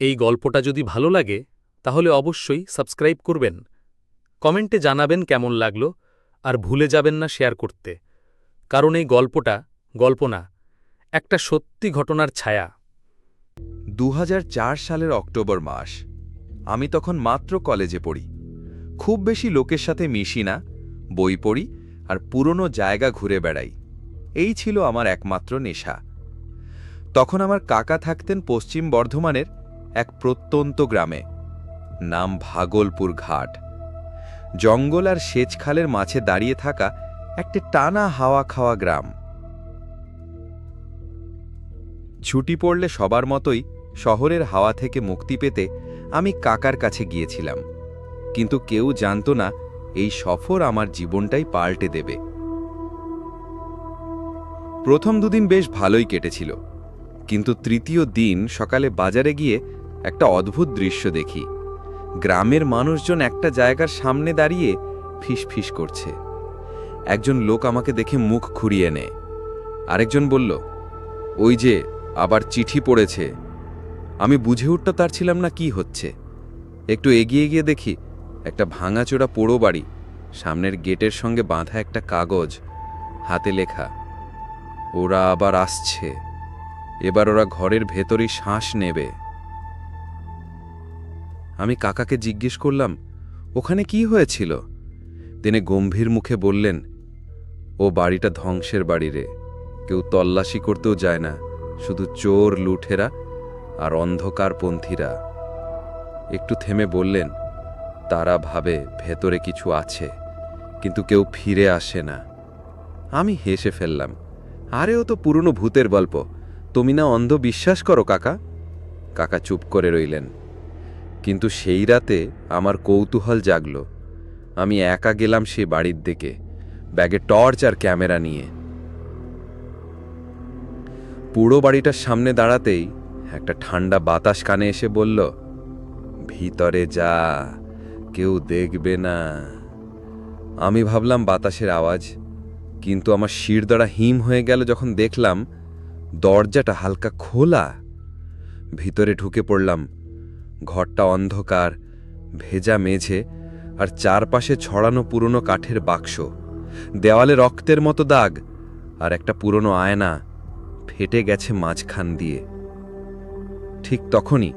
এই গল্পটা যদি ভালো লাগে, তাহলে অবশ্যই সাবস্ক্রাইব করবেন। কমেন্টে জানাবেন কেমন লাগল, আর ভুলে যাবেন না শেয়ার করতে। কারণ এই গল্পটা, গল্প না, একটা সত্যি ঘটনার ছায়া। দু হাজার চার সালের অক্টোবর মাস, আমি তখন মাত্র কলেজে পড়ি। খুব বেশি লোকের সাথে মিশি না, বই পড়ি, আর পুরনো জায়গা ঘুরে বেড়াই। এই ছিল আমার একমাত্র নেশা। তখন আমার কাকা থাকতেন পশ্চিম বর্ধমানের এক প্রত্যন্ত গ্রামে, নাম ভাগলপুর ঘাট। জঙ্গল আর সেচখালের মাঝে দাঁড়িয়ে থাকা একটি টানা হাওয়া খাওয়া গ্রাম। ছুটি পড়লে সবার মতোই শহরের হাওয়া থেকে মুক্তি পেতে আমি কাকার কাছে গিয়েছিলাম। কিন্তু কেউ জানত না এই সফর আমার জীবনটাই পাল্টে দেবে। প্রথম দুদিন বেশ ভালোই কেটেছিল। কিন্তু তৃতীয় দিন সকালে বাজারে গিয়ে একটা অদ্ভুত দৃশ্য দেখি। গ্রামের মানুষজন একটা জায়গার সামনে দাঁড়িয়ে ফিস ফিস করছে। একজন লোক আমাকে দেখে মুখ খুঁড়িয়ে নেয়। আরেকজন বলল, ওই যে, আবার চিঠি পড়েছে। আমি বুঝে উঠতে পারছিলাম না কি হচ্ছে। একটু এগিয়ে গিয়ে দেখি, একটা ভাঙাচোরা পোড়ো বাড়ি। সামনের গেটের সঙ্গে বাঁধা একটা কাগজ, হাতে লেখা, ওরা আবার আসছে। এবার ওরা ঘরের ভেতরই শ্বাস নেবে। আমি কাকাকে জিজ্ঞেস করলাম, ওখানে কি হয়েছিল? তিনি গম্ভীর মুখে বললেন, ও বাড়িটা ধ্বংসের বাড়ি রে। কেউ তল্লাশি করতেও যায় না, শুধু চোর, লুঠেরা আর অন্ধকারপন্থীরা একটু থেমে বললেন, তারা ভাবে ভেতরে কিছু আছে, কিন্তু কেউ ফিরে আসে না। আমি হেসে ফেললাম, আরে, ও তো পুরনো ভূতের গল্প। তুমি না অন্ধ বিশ্বাস করো, কাকা? কাকা চুপ করে রইলেন। কিন্তু সেই রাতে আমার কৌতূহল জাগল। আমি একা গেলাম সে বাড়ির দিকে, ব্যাগে টর্চ আর ক্যামেরা নিয়ে। পুরো বাড়িটার সামনে দাঁড়াতেই একটা ঠান্ডা বাতাস কানে এসে বলল, ভিতরে যা, কেউ দেখবে না। আমি ভাবলাম বাতাসের আওয়াজ, কিন্তু আমার শিরদাঁড়া হিম হয়ে গেল যখন দেখলাম দরজাটা হালকা খোলা। ভিতরে ঢুকে পড়লাম ঘরটা অন্ধকার, ভেজা মেঝে আর চারপাশে ছড়ানো পুরনো কাঠের বাক্স। দেওয়ালে রক্তের মতো দাগ আর একটা পুরনো আয়না ফেটে গেছে মাঝখান দিয়ে। ঠিক তখনই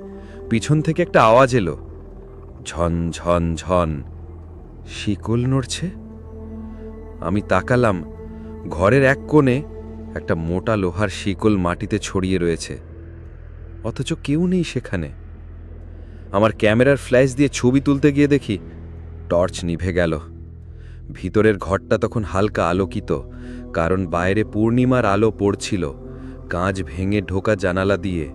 পিছন থেকে একটা আওয়াজ এলো। ঝন ঝন ঝন। শিকল নড়ছে? আমি তাকালাম, ঘরের এক কোণে একটা মোটা লোহার শিকল মাটিতে ছড়িয়ে রয়েছে। অথচ কেউ নেই সেখানে। আমার ক্যামেরার ফ্ল্যাশ দিয়ে ছবি তুলতে গিয়ে দেখি টর্চ নিভে গেল। ভিতরের ঘরটা তখন হালকা আলোকিত, কারণ বাইরে পূর্ণিমার আলো পড়ছিল, কাঁচ ভেঙে ঢোকা জানালা দিয়ে।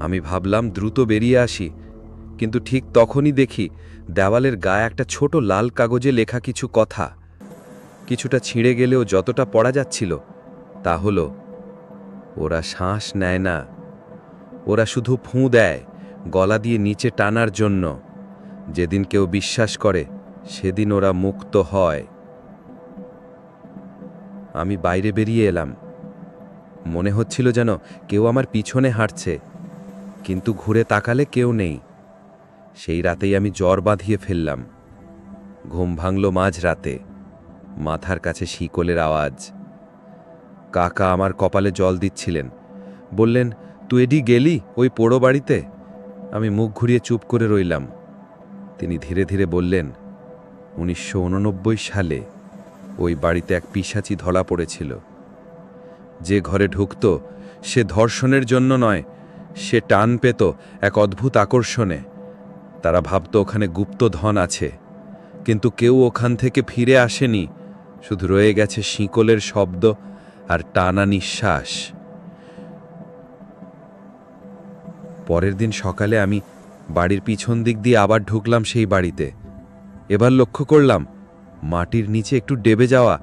আমি ভাবলাম, দ্রুত বেরিয়ে আসি। কিন্তু ঠিক তখনই দেখি, দেওয়ালের গায়ে একটা ছোট লাল কাগজে লেখা কিছু কথা। কিছুটা ছিঁড়ে গেলেও যতটা পড়া যাচ্ছিল, তা হলো, ওরা শ্বাস নেয় না। ওরা শুধু ফুঁ দেয়। গলা দিয়ে নিচে টানার জন্য। যেদিন কেউ বিশ্বাস করে, সেদিন ওরা মুক্ত হয়। আমি বাইরে বেরিয়ে এলাম। মনে হচ্ছিল যেন কেউ আমার পিছনে হাঁটছে, কিন্তু ঘুরে তাকালে কেউ নেই। সেই রাতেই আমি জ্বর বাঁধিয়ে ফেললাম। ঘুম ভাঙল মাঝ রাতে মাথার কাছে শিকলের আওয়াজ। কাকা আমার কপালে জল দিচ্ছিলেন। বললেন, তুই এডি গেলি ওই পোড়ো বাড়িতে? আমি মুখ ঘুরিয়ে চুপ করে রইলাম। তিনি ধীরে ধীরে বললেন, উনিশশো উননব্বই সালে ওই বাড়িতে এক পিসাচি ধরা পড়েছিল। যে ঘরে ঢুকত, সে ধর্ষণের জন্য নয়, সে টান পেত এক অদ্ভুত আকর্ষণে। তারা ভাবত ওখানে গুপ্ত ধন আছে, কিন্তু কেউ ওখান থেকে ফিরে আসেনি, শুধু রয়ে গেছে শিকলের শব্দ আর টানা নিঃশ্বাস। পরের দিন সকালে আমি বাড়ির পিছন দিক দিয়ে আবার ঢুকলাম সেই বাড়িতে। এবার লক্ষ্য করলাম, মাটির নিচে একটু ডেবে যাওয়া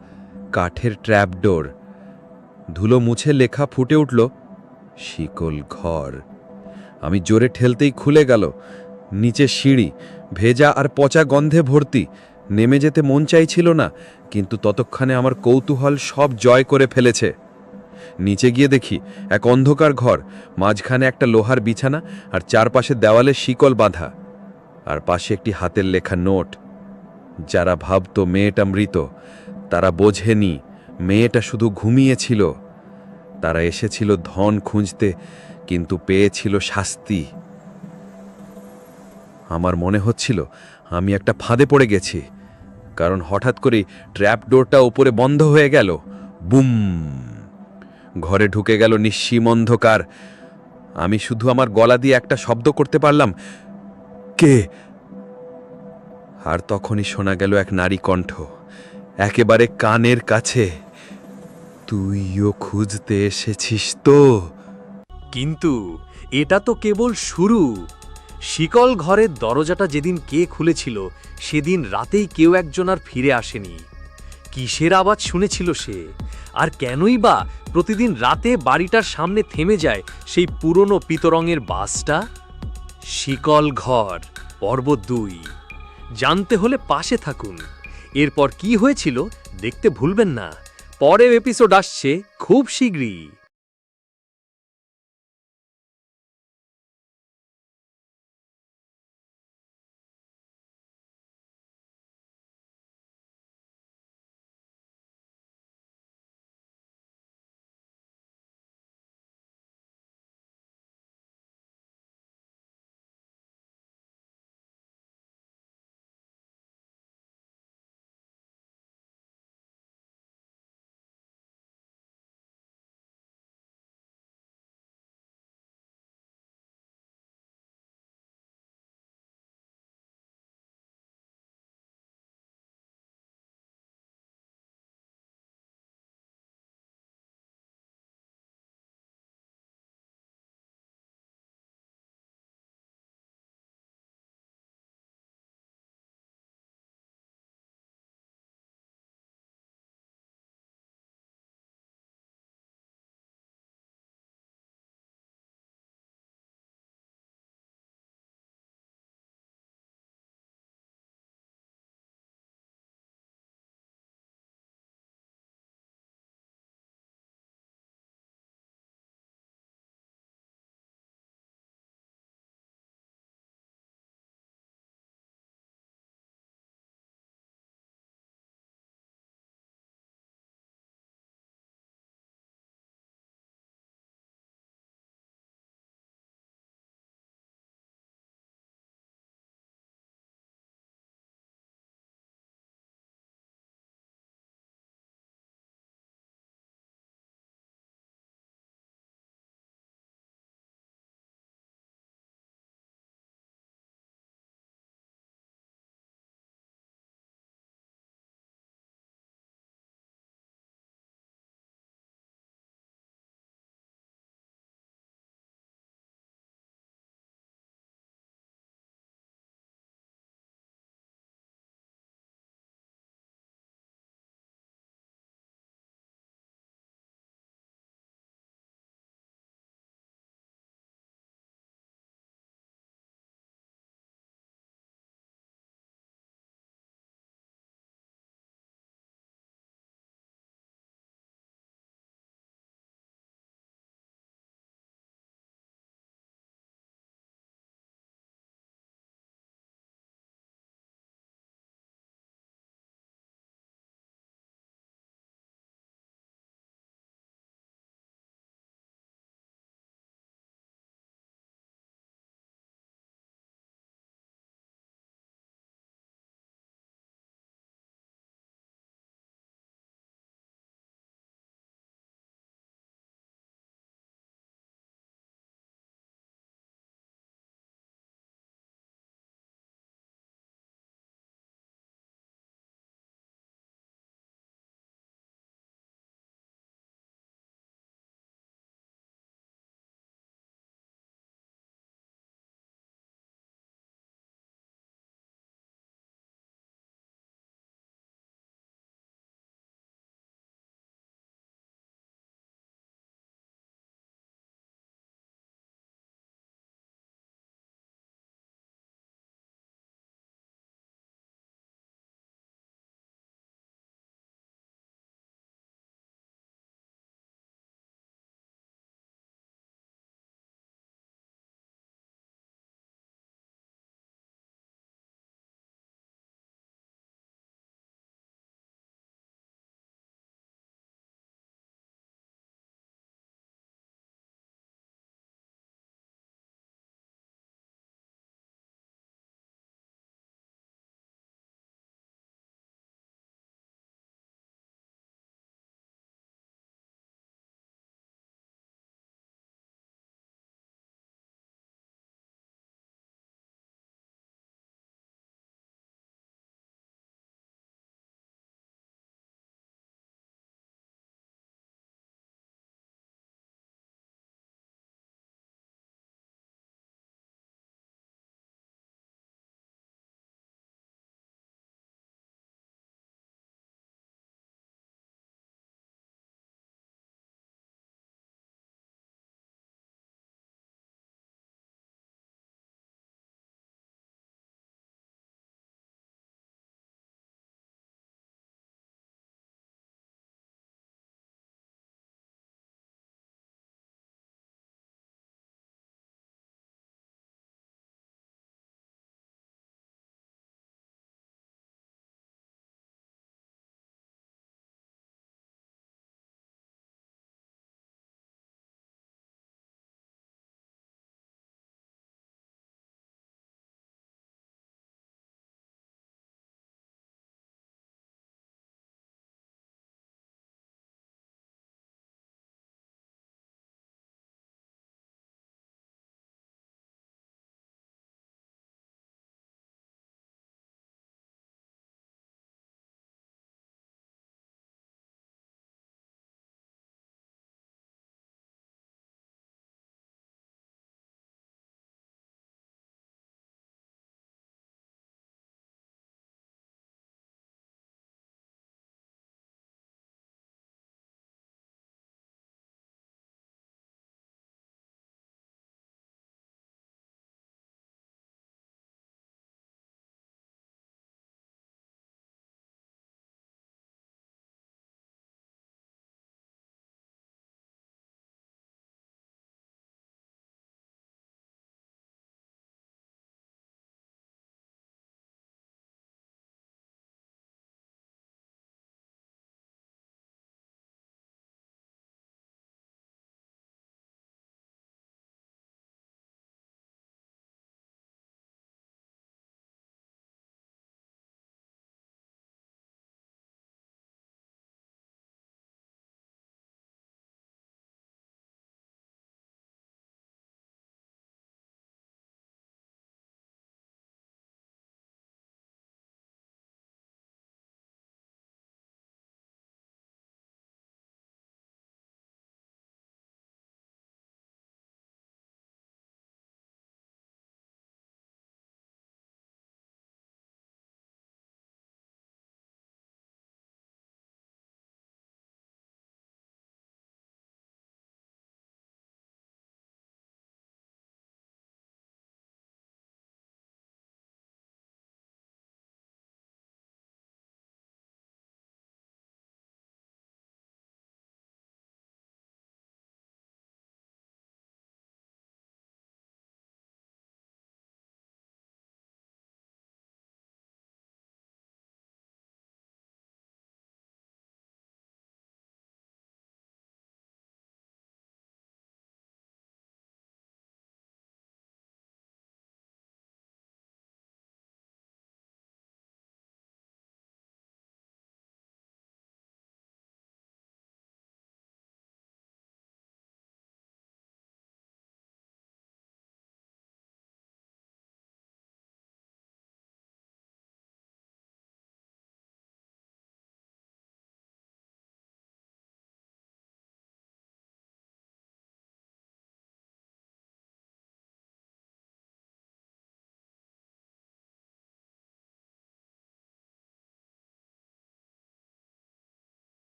কাঠের ট্র্যাপডোর ধুলো মুছে লেখা ফুটে উঠল, শিকল ঘর। আমি জোরে ঠেলতেই খুলে গেল, নিচে সিঁড়ি, ভেজা আর পচা গন্ধে ভর্তি। নেমে যেতে মন চাইছিল না, কিন্তু ততক্ষণে আমার কৌতূহল সব জয় করে ফেলেছে। নিচে গিয়ে দেখি এক অন্ধকার ঘর, মাঝখানে একটা লোহার বিছানা আর চারপাশে দেওয়ালে শিকল বাঁধা। আর পাশে একটি হাতের লেখা নোট। যারা ভাবতো মেয়েটা মৃত, তারা বোঝেনি মেয়েটা শুধু ঘুমিয়েছিল। তারা এসেছিল ধন খুঁজতে, কিন্তু পেয়েছিল শাস্তি। আমার মনে হচ্ছিল আমি একটা ফাঁদে পড়ে গেছি, কারণ হঠাৎ করেই ট্র্যাপ ডোরটা ওপরে বন্ধ হয়ে গেল। বুম! ঘরে ঢুকে গেল নিঃসীম অন্ধকার। আমি শুধু আমার গলা দিয়ে একটা শব্দ করতে পারলাম। কে? আর তখনই শোনা গেল এক নারী কণ্ঠ। একেবারে কানের কাছে। তুইও খুঁজতে এসেছিস তো? কিন্তু এটা তো কেবল শুরু। শিকল ঘরের দরজাটা যেদিন কে খুলেছিল, সেদিন রাতেই কেউ একজন আর ফিরে আসেনি। কিসের আওয়াজ শুনেছিল সে? আর কেনই বা প্রতিদিন রাতে বাড়িটার সামনে থেমে যায় সেই পুরনো পিতরঙের বাসটা? শিকল ঘর পর্ব দুই। জানতে হলে পাশে থাকুন। এরপর কি হয়েছিল দেখতে ভুলবেন না। পরের এপিসোড আসছে খুব শীঘ্রই।